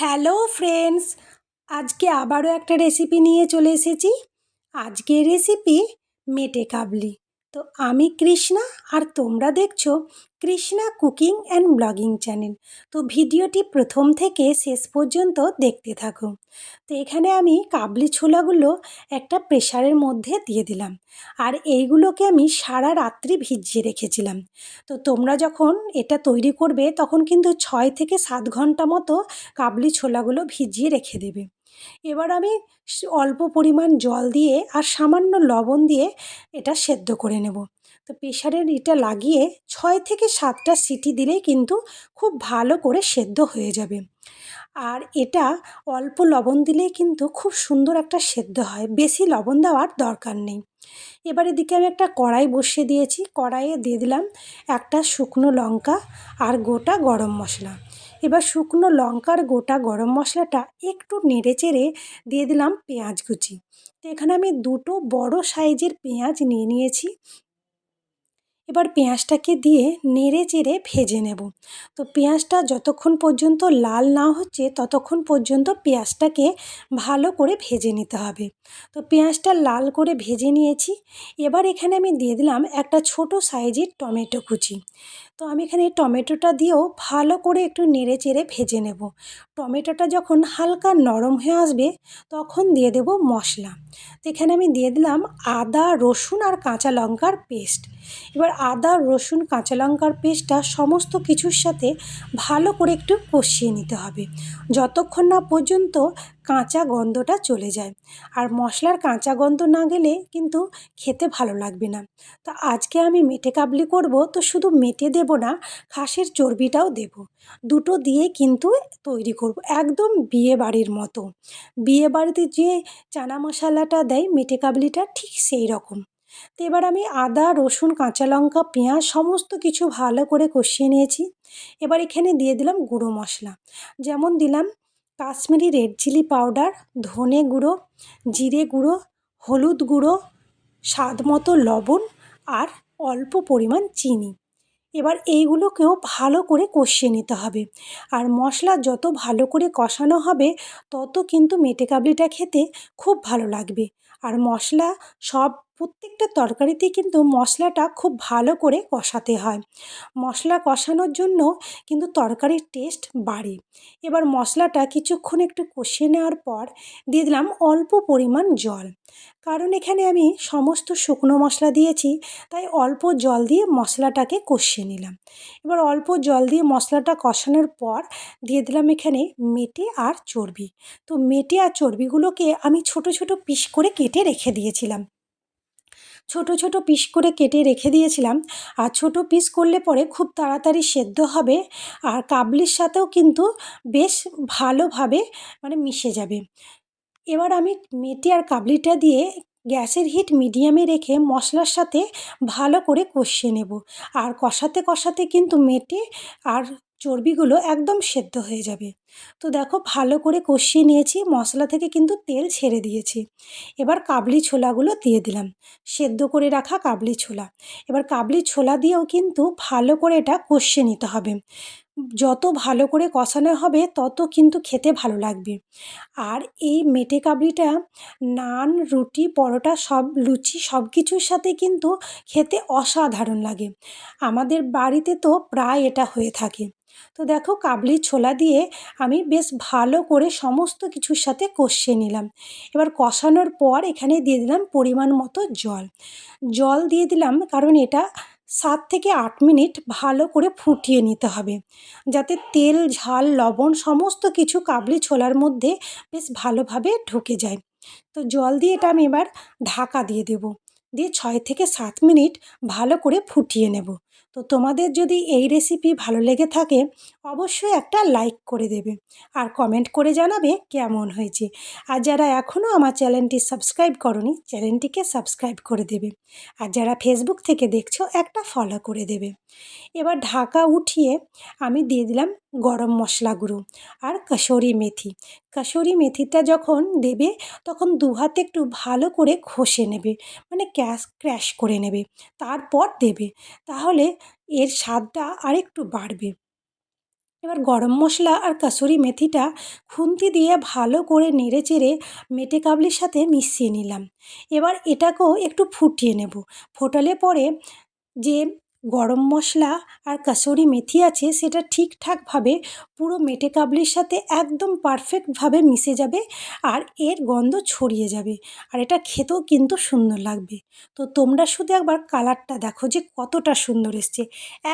Hello friends আজকে আবারও একটা রেসিপি নিয়ে চলে এসেছি। আজকের রেসিপি মেটে কাবলি। তো আমি কৃষ্ণা আর তোমরা দেখছ Krishna cooking and blogging channel. তো ভিডিওটি প্রথম থেকে শেষ পর্যন্ত দেখতে থাকো। তো এখানে আমি কাবলি ছোলাগুলো একটা প্রেশারের মধ্যে দিয়ে দিলাম আর এইগুলোকে আমি সারা রাত্রি ভিজিয়ে রেখেছিলাম। তো তোমরা যখন এটা তৈরি করবে তখন কিন্তু ছয় থেকে সাত ঘণ্টা মতো কাবলি ছোলাগুলো ভিজিয়ে রেখে দেবে। এবার আমি অল্প পরিমাণ জল দিয়ে আর সামান্য লবণ দিয়ে এটা সেদ্ধ করে নেব। তো প্রেশারের এটা লাগিয়ে ছয় থেকে সাতটা সিটি দিলেই কিন্তু খুব ভালো করে সেদ্ধ হয়ে যাবে। আর এটা অল্প লবণ দিলেই কিন্তু খুব সুন্দর একটা সেদ্ধ হয়, বেশি লবণ দেওয়ার দরকার নেই। এবার এদিকে আমি একটা কড়াই বসিয়ে দিয়েছি, কড়াইয়ে দিয়ে দিলাম একটা শুকনো লঙ্কা আর গোটা গরম মশলা। এবার শুকনো লঙ্কার গোটা গরম মশলাটা একটু নেড়ে চেড়ে দিয়ে দিলাম পেঁয়াজ কুচি। তো এখানে আমি দুটো বড় সাইজের পেঁয়াজ নিয়ে নিয়েছি। এবার পেঁয়াজটাকে দিয়ে নেড়ে চেড়ে ভেজে নেব। তো পেঁয়াজটা যতক্ষণ পর্যন্ত লাল না হচ্ছে, ততক্ষণ পর্যন্ত পেঁয়াজটাকে ভালো করে ভেজে নিতে হবে। তো পেঁয়াজটা লাল করে ভেজে নিয়েছি। এবার এখানে আমি দিয়ে দিলাম একটা ছোট সাইজের টমেটো কুচি। তো আমি এখানে টমেটোটা দিয়েও ভালো করে একটু নেড়ে চেড়ে ভেজে নেব। টমেটোটা যখন হালকা নরম হয়ে আসবে, তখন দিয়ে দেব মশলা। তো এখানে আমি দিয়ে দিলাম আদা, রসুন আর কাঁচা লঙ্কার পেস্ট। এবার আদা, রসুন, কাঁচা লঙ্কার পেস্টটা সমস্ত কিছুর সাথে ভালো করে একটু কষিয়ে নিতে হবে। যতক্ষণ না পর্যন্ত কাঁচা গন্ধটা চলে যায়। আর মশলার কাঁচা গন্ধ না গেলে কিন্তু খেতে ভালো লাগবে না। তো আজকে আমি মেটে কাবলি করব, তো শুধু মেটে দেব না, খাসির চর্বিটাও দেব। দুটো দিয়ে কিন্তু তৈরি করব, একদম বিয়ে বাড়ির মতো। বিয়ে বাড়িতে যে চানা মশলাটা দেয় মেটে কাবলিটা ঠিক সেই রকম। তো এবার আমি আদা, রসুন, কাঁচা লঙ্কা, পেঁয়াজ সমস্ত কিছু ভালো করে কষিয়ে নিয়েছি। এবার এখানে দিয়ে দিলাম গুঁড়ো মশলা। যেমন দিলাম কাশ্মীরি রেড চিলি পাউডার, ধনে গুঁড়ো, জিরে গুঁড়ো, হলুদ গুঁড়ো, স্বাদ মতো লবণ আর অল্প পরিমাণ চিনি। এবার এইগুলোকেও ভালো করে কষিয়ে নিতে হবে। আর মশলা যত ভালো করে কষানো হবে, তত কিন্তু মেটে কাবলিটা খেতে খুব ভালো লাগবে। আর মশলা সব প্রত্যেকটা তরকারিতে কিন্তু মশলাটা খুব ভালো করে কষাতে হয়। মশলা কষানোর জন্য কিন্তু তরকারির টেস্ট বাড়ে। এবার মশলাটা কিছুক্ষণ একটু কষিয়ে নেওয়ার পর দিয়ে দিলাম অল্প পরিমাণ জল। কারণ এখানে আমি সমস্ত শুকনো মশলা দিয়েছি, তাই অল্প জল দিয়ে মশলাটাকে কষিয়ে নিলাম। এবার অল্প জল দিয়ে মশলাটা কষানোর পর দিয়ে দিলাম এখানে মেটে আর চর্বি। তো মেটে আর চর্বিগুলোকে আমি ছোট ছোট পিস করে কেটে রেখে দিয়েছিলাম। ছোট ছোট পিস করে কেটে রেখে দিয়েছিলাম। আর ছোট পিস করলে পরে খুব তাড়াতাড়ি সেদ্ধ হবে। আর কাবলির সাথেও কিন্তু বেশ ভালোভাবে মানে মিশে যাবে। এবার আমি মেটে আর কাবলিটা দিয়ে গ্যাসের হিট মিডিয়ামে রেখে মশলার সাথে ভালো করে কষিয়ে নেব। আর কষাতে কষাতে কিন্তু মেটে আর চর্বিগুলো একদম সেদ্ধ হয়ে যাবে। তো দেখো ভালো করে কষিয়ে নিয়েছি, মশলা থেকে কিন্তু তেল ছেড়ে দিয়েছি। এবার কাবলি ছোলাগুলো দিয়ে দিলাম। সেদ্ধ করে রাখা কাবলি ছোলা। এবার কাবলি ছোলা দিয়েও কিন্তু ভালো করে এটা কষিয়ে নিতে হবে। যত ভালো করে কষানো হবে, তত কিন্তু খেতে ভালো লাগবে। আর এই মেটে কাবলিটা, নান, রুটি, পরোটা, সব লুচি, সব কিছুর সাথে কিন্তু খেতে অসাধারণ লাগে। আমাদের বাড়িতে তো প্রায় এটা হয়ে থাকে। তো দেখো কাবলি ছোলা দিয়ে আমি বেশ ভালো করে সমস্ত কিছুর সাথে কষিয়ে নিলাম। এবার কষানোর পর এখানে দিয়ে দিলাম পরিমাণ মতো জল। জল দিয়ে দিলাম কারণ এটা সাত থেকে আট মিনিট ভালো করে ফুটিয়ে নিতে হবে। যাতে তেল, ঝাল, লবণ সমস্ত কিছু কাবলি ছোলার মধ্যে বেশ ভালোভাবে ঢুকে যায়। তো জল দিয়ে এটা আমি এবার ঢাকা দিয়ে দেব। দিয়ে ছয় থেকে সাত মিনিট ভালো করে ফুটিয়ে নেব। তো তোমাদের যদি এই রেসিপি ভালো লেগে থাকে, অবশ্যই একটা লাইক করে দেবে। আর কমেন্ট করে জানাবে কেমন হয়েছে। আর যারা এখনও আমার চ্যানেলটি সাবস্ক্রাইব করনি, চ্যানেলটিকে সাবস্ক্রাইব করে দেবে। আর যারা ফেসবুক থেকে দেখছ, একটা ফলো করে দেবে। এবার ঢাকা উঠিয়ে আমি দিয়ে দিলাম গরম মশলা গুঁড়ো আর কাসুরি মেথি। কাসুরি মেথিটা যখন দেবে, তখন দু হাতে একটু ভালো করে ঘষে নেবে। মানে ক্যাশ, ক্র্যাশ করে নেবে। তারপর দেবে। তাহলে এর স্বাদটা আরেকটু বাড়বে। এবার গরম মশলা আর কাসুরি মেথিটা খুন্তি দিয়ে ভালো করে নেড়ে চেড়ে মেটে কাবলির সাথে মিশিয়ে নিলাম। এবার এটাকেও একটু ফুটিয়ে নেব। ফোটালে পরে যে গরম মশলা আর কাসুরি মেথি আছে, সেটা ঠিকঠাকভাবে পুরো মেটে কাবলির সাথে একদম পারফেক্টভাবে মিশে যাবে আর এর গন্ধ ছড়িয়ে যাবে। আর এটা খেতেও কিন্তু সুন্দর লাগবে। তো তোমরা শুধু একবার কালারটা দেখো যে কতটা সুন্দর এসছে।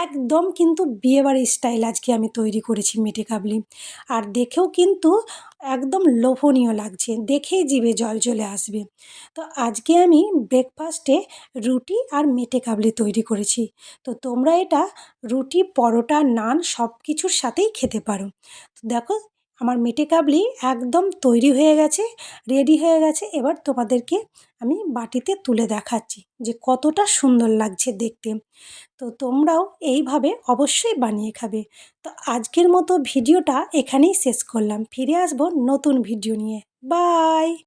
একদম কিন্তু বিয়েবাড়ির স্টাইল আজকে আমি তৈরি করেছি মেটে কাবলি। আর দেখেও কিন্তু একদম লোভনীয় লাগছে, দেখেই জিভে জল চলে আসবে। তো আজকে আমি ব্রেকফাস্টে রুটি আর মেটে কাবলি তৈরি করেছি। তো তোমরা এটা রুটি, পরোটা, নান সব কিছুর সাথেই খেতে পারো। তো দেখো, আমার মেটে কাবলি একদম তৈরি হয়ে গেছে রেডি হয়ে গেছে। এবার তোমাদেরকে আমি বাটিতে তুলে দেখাচ্ছি যে কতটা সুন্দর লাগছে দেখতে। তো তোমরাও এইভাবে অবশ্যই বানিয়ে খাবে। তো আজকের মতো ভিডিওটা এখানেই শেষ করলাম। ফিরে আসব নতুন ভিডিও নিয়ে। বাই!